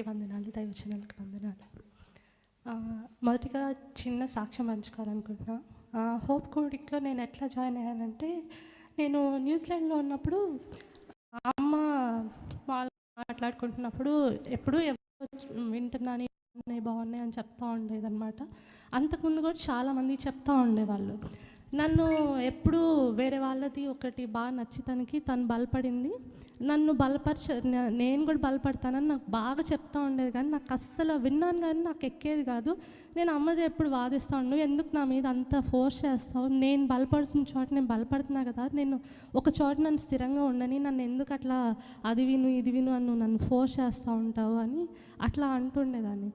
అందరికీ వందనాలు దైవచనాలకు వందనాలు. మొదటిగా చిన్న సాక్ష్యం పంచుకోవాలనుకుంటున్నా. హోప్ కోడిక్లో నేను ఎట్లా జాయిన్ అయ్యానంటే నేను న్యూజిలాండ్లో ఉన్నప్పుడు అమ్మ వాళ్ళు మాట్లాడుకుంటున్నప్పుడు ఎప్పుడు ఎవరు వింటున్నాను బాగున్నాయి బాగున్నాయి అని చెప్తూ ఉండేదన్నమాట. అంతకుముందు కూడా చాలామంది చెప్తూ ఉండేవాళ్ళు. నన్ను ఎప్పుడు వేరే వాళ్ళది ఒకటి బాగా నచ్చి తను బలపడింది. నన్ను బలపరచ నేను కూడా బలపడతానని నాకు బాగా చెప్తా ఉండేది కానీ నాకు అస్సలు విన్నాను కానీ నాకు ఎక్కేది కాదు. నేను అమ్మది ఎప్పుడు వాదిస్తాను నువ్వు ఎందుకు నా మీద అంత ఫోర్స్ చేస్తావు? నేను బలపడుతున్న చోట నేను బలపడుతున్నా కదా నేను ఒక చోట నన్ను స్థిరంగా ఉండని నన్ను ఎందుకు అట్లా అది విను ఇది విను అని నువ్వు నన్ను ఫోర్స్ చేస్తూ ఉంటావు అని అట్లా అంటుండేదాన్ని.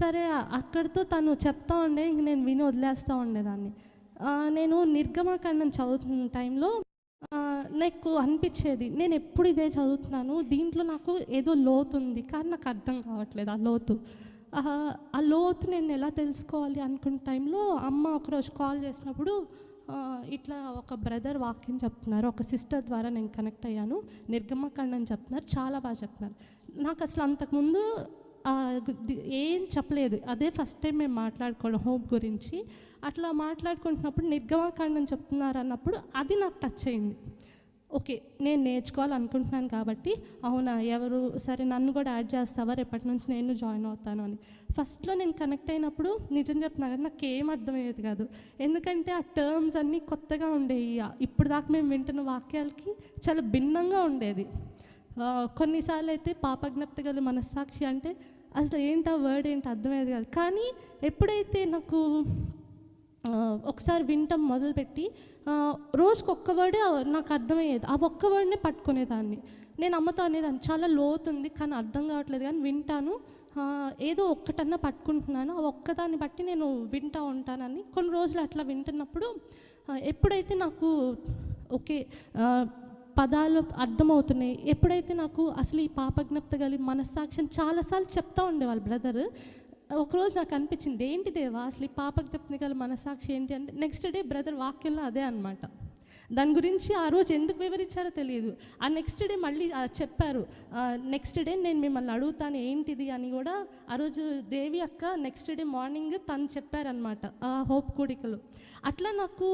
సరే అక్కడితో తను చెప్తా ఉండే ఇంక నేను విని వదిలేస్తూ ఉండేదాన్ని. నేను నిర్గమాకాండం చదువుతున్న టైంలో నాకు అనిపించేది నేను ఎప్పుడు ఇదే చదువుతున్నాను దీంట్లో నాకు ఏదో లోతు ఉంది కానీ నాకు అర్థం కావట్లేదు ఆ లోతు. ఆ, లోతు నేను ఎలా తెలుసుకోవాలి అనుకున్న టైంలో అమ్మ ఒకరోజు కాల్ చేసినప్పుడు ఇట్లా ఒక బ్రదర్ వాక్యం చెప్తున్నారు ఒక సిస్టర్ ద్వారా నేను కనెక్ట్ అయ్యాను నిర్గమకాండం చెప్తున్నారు చాలా బాగా చెప్తున్నారు. నాకు అసలు అంతకుముందు ఏం చెప్పలేదు. అదే ఫస్ట్ టైం మేము మాట్లాడుకోవడం హోప్ గురించి. అట్లా మాట్లాడుకుంటున్నప్పుడు నిర్గమకాండం చెప్తున్నారు అన్నప్పుడు అది నాకు టచ్ అయింది. ఓకే నేను నేర్చుకోవాలనుకుంటున్నాను కాబట్టి అవునా ఎవరు సరే నన్ను కూడా యాడ్ చేస్తావా? రేపటి నుంచి నేను జాయిన్ అవుతాను అని. ఫస్ట్లో నేను కనెక్ట్ అయినప్పుడు నిజం చెప్తున్నా కదా నాకు ఏం అర్థమయ్యేది కాదు. ఎందుకంటే ఆ టర్మ్స్ అన్నీ కొత్తగా ఉండేవి. ఇప్పుడు దాకా మేము వింటున్న వాక్యాలకి చాలా భిన్నంగా ఉండేది. కొన్నిసార్లు అయితే పాపజ్ఞప్తి గల మనస్సాక్షి అంటే అసలు ఏంటి ఆ వర్డ్ ఏంటి అర్థమయ్యేది కాదు. కానీ ఎప్పుడైతే నాకు ఒకసారి వింటాం మొదలుపెట్టి రోజుకు రోజుకి ఒక్క వర్డే నాకు అర్థమయ్యేది. ఆ ఒక్క వర్డ్నే పట్టుకునేదాన్ని. నేను అమ్మతో అనేదాన్ని. చాలా లోతుంది కానీ అర్థం కావట్లేదు కానీ వింటాను. ఏదో ఒక్కటన్నా పట్టుకుంటున్నాను. ఆ ఒక్కదాన్ని బట్టి నేను వింటా ఉంటానని. కొన్ని రోజులు అట్లా వింటున్నప్పుడు ఎప్పుడైతే నాకు ఓకే పదాలు అర్థమవుతున్నాయి. ఎప్పుడైతే నాకు అసలు ఈ పాపజ్ఞప్త కలిగి మనస్సాక్షిని చాలాసార్లు చెప్తా ఉండేవాళ్ళు బ్రదర్. ఒకరోజు నాకు అనిపించింది ఏంటి దేవా అసలు ఈ పాపజ్ఞప్తి గల మనస్సాక్షి ఏంటి? అంటే నెక్స్ట్ డే బ్రదర్ వాక్యంలో అదే అనమాట దాని గురించి ఆ రోజు ఎందుకు వివరించారో తెలియదు. ఆ నెక్స్ట్ డే మళ్ళీ చెప్పారు నెక్స్ట్ డే నేను మిమ్మల్ని అడుగుతాను ఏంటిది? అని కూడా ఆ రోజు దేవి అక్క నెక్స్ట్ డే మార్నింగ్ తను చెప్పారనమాట హోప్ కూడికలు. అట్లా నాకు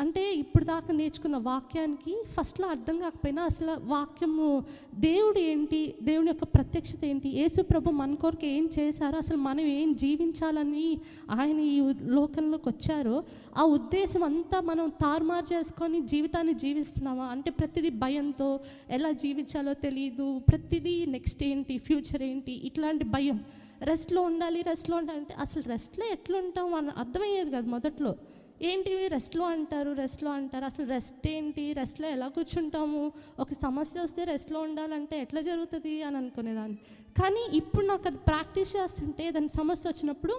అంటే ఇప్పుడు దాకా నేర్చుకున్న వాక్యానికి ఫస్ట్లో అర్థం కాకపోయినా అసలు వాక్యము దేవుడు ఏంటి దేవుని యొక్క ప్రత్యక్షత ఏంటి యేసు ప్రభు మన కొరకు ఏం చేశారో అసలు మనం ఏం జీవించాలని ఆయన ఈ లోకంలోకి వచ్చారో ఆ ఉద్దేశం అంతా మనం తారుమారు చేసుకొని జీవితాన్ని జీవిస్తున్నామా? అంటే ప్రతిదీ భయంతో ఎలా జీవించాలో తెలియదు ప్రతిదీ నెక్స్ట్ ఏంటి ఫ్యూచర్ ఏంటి ఇట్లాంటి భయం. రెస్ట్లో ఉండాలి రెస్ట్లో ఉండాలి అంటే అసలు రెస్ట్లో ఎట్లుంటాం అని అర్థమయ్యేది కదా మొదట్లో. ఏంటివి రెస్ట్లో అంటారు రెస్ట్లో అంటారు? అసలు రెస్ట్ ఏంటి? రెస్ట్లో ఎలా కూర్చుంటాము? ఒక సమస్య వస్తే రెస్ట్లో ఉండాలంటే ఎట్లా జరుగుతుంది అని అనుకునేదాన్ని. కానీ ఇప్పుడు నాకు అది ప్రాక్టీస్ చేస్తుంటే దాని సమస్య వచ్చినప్పుడు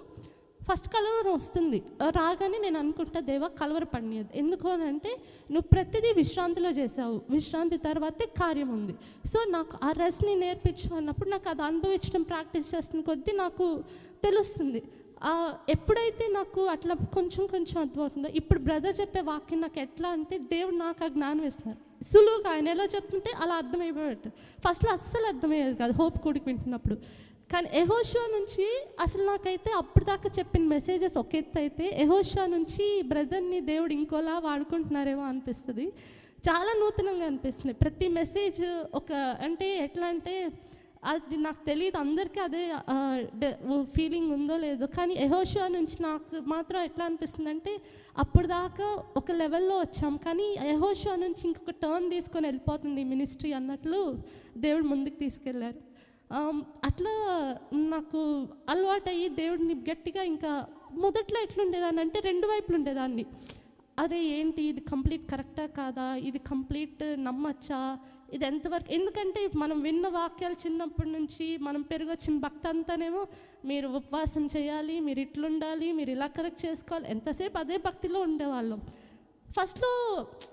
ఫస్ట్ కలవరం వస్తుంది. రాగానే నేను అనుకుంటా దేవా కలవర పడినది ఎందుకు అని అంటే నువ్వు ప్రతిదీ విశ్రాంతిలో చేసావు విశ్రాంతి తర్వాతే కార్యం ఉంది. సో నాకు ఆ రెస్ట్ని నేర్పించు అన్నప్పుడు నాకు అది అనుభవించడం ప్రాక్టీస్ చేస్తున్న కొద్దీ నాకు తెలుస్తుంది. ఎప్పుడైతే నాకు అట్లా కొంచెం కొంచెం అర్థమవుతుందో ఇప్పుడు బ్రదర్ చెప్పే వాక్యం నాకు ఎట్లా అంటే దేవుడు నాకు ఆ జ్ఞానం ఇస్తున్నారు. సులువుగా ఆయన ఎలా చెప్తుంటే అలా అర్థమైపోయాడు ఫస్ట్లో అస్సలు అర్థమయ్యేది కాదు హోప్ కూడికి వింటున్నప్పుడు. కానీ ఎహోషో నుంచి అసలు నాకైతే అప్పటిదాకా చెప్పిన మెసేజెస్ ఒక ఎత్తు అయితే ఎహోషో నుంచి బ్రదర్ని దేవుడు ఇంకోలా వాడుకుంటున్నారేమో అనిపిస్తుంది. చాలా నూతనంగా అనిపిస్తుంది. ప్రతి మెసేజ్ ఒక అంటే ఎట్లా అంటే అది నాకు తెలియదు అందరికీ అదే ఫీలింగ్ ఉందో లేదో. కానీ ఎహోషియా నుంచి నాకు మాత్రం ఎట్లా అనిపిస్తుంది అంటే అప్పుడు దాకా ఒక లెవెల్లో వచ్చాం. కానీ ఎహోషియా నుంచి ఇంకొక టర్న్ తీసుకొని వెళ్ళిపోతుంది మినిస్ట్రీ అన్నట్లు దేవుడు ముందుకు తీసుకెళ్ళారు. అట్లా నాకు అలవాటయ్యి దేవుడిని గట్టిగా ఇంకా మొదట్లో ఎట్లుండేదాన్ని అంటే రెండు వైపులు ఉండేదాన్ని. అరే ఏంటి? ఇది కంప్లీట్ కరెక్టా కాదా? ఇది కంప్లీట్ నమ్మచ్చా? ఇది ఎంతవరకు ఎందుకంటే మనం విన్న వాక్యాలు చిన్నప్పటి నుంచి మనం పెరిగొచ్చిన భక్తి అంతానేమో మీరు ఉపవాసం చేయాలి మీరు ఇట్లుండాలి మీరు ఇలా కరెక్ట్ చేసుకోవాలి ఎంతసేపు అదే భక్తిలో ఉండేవాళ్ళం. ఫస్ట్లో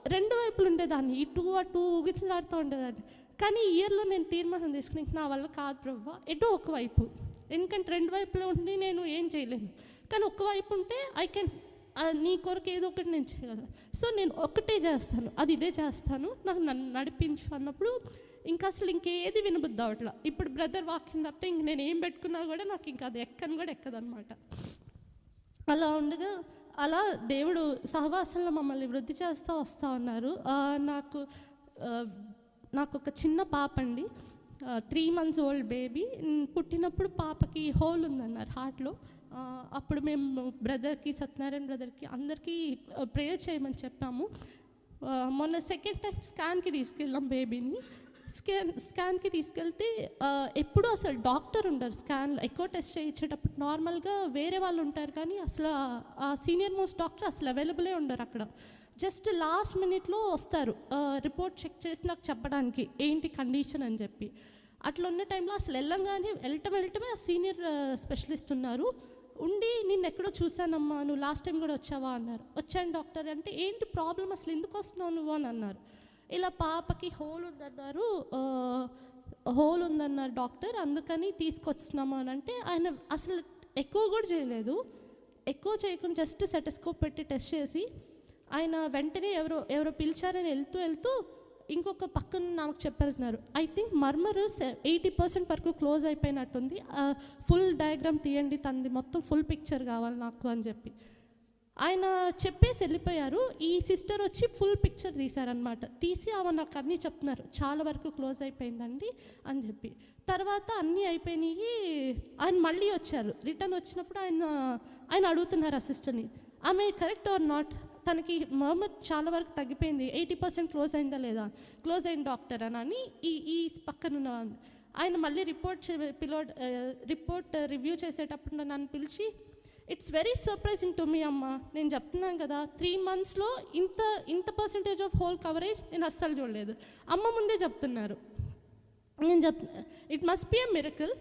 రెండు వైపులు ఉండేదాన్ని ఇటు అటు ఊగిసలాడుతూ ఉండేదాన్ని. కానీ ఈ ఇయర్లో నేను తీర్మానం తీసుకుని నా వల్ల కాదు ప్రభు ఎటు ఒక వైపు. ఎందుకంటే రెండు వైపులో ఉండి నేను ఏం చేయలేను. కానీ ఒక వైపు ఉంటే ఐ కెన్ నీ కొరకు ఏదో ఒకటి నేను చేయగలను. సో నేను ఒకటే చేస్తాను. అది ఇదే చేస్తాను. నాకు నన్ను నడిపించు అన్నప్పుడు ఇంకా అసలు ఇంకేది వినబుద్ది అవట్లా ఇప్పుడు బ్రదర్ వాకింగ్ తప్పితే ఇంక నేను ఏం పెట్టుకున్నా కూడా నాకు ఇంకా అది ఎక్కను కూడా ఎక్కదనమాట అలా ఉండగా అలా దేవుడు సహవాసంలో మమ్మల్ని వృద్ధి చేస్తూ వస్తూ ఉన్నారు. నాకు నాకు ఒక చిన్న పాప అండి త్రీ మంత్స్ ఓల్డ్ బేబీ పుట్టినప్పుడు పాపకి హోల్ ఉందన్నారు హార్ట్లో అప్పుడు మేము బ్రదర్కి సత్యనారాయణ బ్రదర్కి అందరికీ ప్రేయర్ చేయమని చెప్పాము. మొన్న సెకండ్ టైం స్కాన్కి తీసుకెళ్ళాం బేబీని స్కాన్ స్కాన్కి తీసుకెళ్తే ఎప్పుడూ ఎప్పుడు అసలు డాక్టర్ ఉండరు స్కాన్ ఎక్కువ టెస్ట్ చేయించేటప్పుడు నార్మల్గా వేరే వాళ్ళు ఉంటారు కానీ అసలు ఆ- ఆ సీనియర్ మోస్ట్ డాక్టర్ అసలు అవైలబులే ఉండరు అక్కడ. జస్ట్ లాస్ట్ మినిట్లో వస్తారు. రిపోర్ట్ చెక్ చేసి నాకు చెప్పడానికి ఏంటి కండిషన్ అని చెప్పి. అట్లా ఉన్న టైంలో అసలు వెళ్ళంగానే వెళ్ళటం వెళ్ళటమే ఆ సీనియర్ స్పెషలిస్ట్ ఉన్నారు. ఉండి నిన్ను ఎక్కడో చూశానమ్మా నువ్వు లాస్ట్ టైం కూడా వచ్చావా అన్నారు. వచ్చాను డాక్టర్ అంటే ఏంటి ప్రాబ్లం అసలు? ఎందుకు వస్తున్నావు నువ్వు? అని అన్నారు. ఇలా పాపకి హోల్ ఉందన్నారు హోల్ ఉందన్నారు డాక్టర్. అందుకని తీసుకొస్తున్నాము అని అంటే ఆయన అసలు ఎక్కువ కూడా చేయలేదు. ఎక్కువ చేయకుండా జస్ట్ సెటస్కోప్ పెట్టి టెస్ట్ చేసి ఆయన వెంటనే ఎవరో ఎవరో పిలిచారని వెళ్తూ వెళ్తూ ఇంకొక పక్కన నాకు చెప్పెళ్తున్నారు I think murmur eighty percent వరకు క్లోజ్ అయిపోయినట్టుంది. ఫుల్ డయాగ్రామ్ తీయండి తంది మొత్తం ఫుల్ పిక్చర్ కావాలి నాకు అని చెప్పి. ఆయన చెప్పేసి వెళ్ళిపోయారు. ఈ సిస్టర్ వచ్చి ఫుల్ పిక్చర్ తీశారనమాట తీసి ఆమె నాకు అన్నీ చెప్తున్నారు. చాలా వరకు క్లోజ్ అయిపోయిందండి అని చెప్పి. తర్వాత అన్నీ అయిపోయినాయి. ఆయన మళ్ళీ వచ్చారు. రిటర్న్ వచ్చినప్పుడు ఆయన ఆయన అడుగుతున్నారు ఆ సిస్టర్ని ఆమె కరెక్ట్ ఆర్ నాట్ తనకి మహమ్మద్ చాలా వరకు తగ్గిపోయింది. ఎయిటీ పర్సెంట్ క్లోజ్ అయిందా లేదా? క్లోజ్ అయింది డాక్టర్ అని అని ఈ ఈ పక్కన ఉన్న ఆయన మళ్ళీ రిపోర్ట్ పిలోడ్ రిపోర్ట్ రివ్యూ చేసేటప్పుడు నన్ను పిలిచి it's very surprising to me అమ్మ. నేను చెప్తున్నాను కదా త్రీ మంత్స్లో ఇంత ఇంత పర్సంటేజ్ ఆఫ్ హోల్ కవరేజ్ నేను అస్సలు చూడలేదు. అమ్మ ముందే చెప్తున్నారు. నేను చెప్ it must be a miracle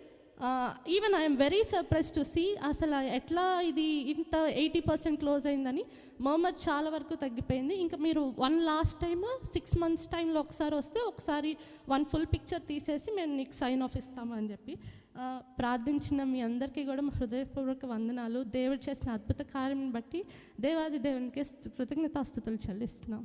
even I'm very surprise to see అసలు ఎట్లా ఇది ఇంత ఎయిటీ పర్సెంట్ క్లోజ్ అయిందని మర్మర్ చాలా వరకు తగ్గిపోయింది. ఇంకా మీరు one last time six months టైంలో ఒకసారి వస్తే ఒకసారి వన్ ఫుల్ పిక్చర్ తీసేసి మేము నీకు సైన్ ఆఫ్ ఇస్తాము అని చెప్పి uh, ప్రార్థించిన మీ అందరికీ కూడా మా హృదయపూర్వక వందనాలు. దేవుడు చేసిన అద్భుత కార్యం బట్టి దేవాది దేవునికి కృతజ్ఞతాస్థుతులు చెల్లిస్తున్నాం.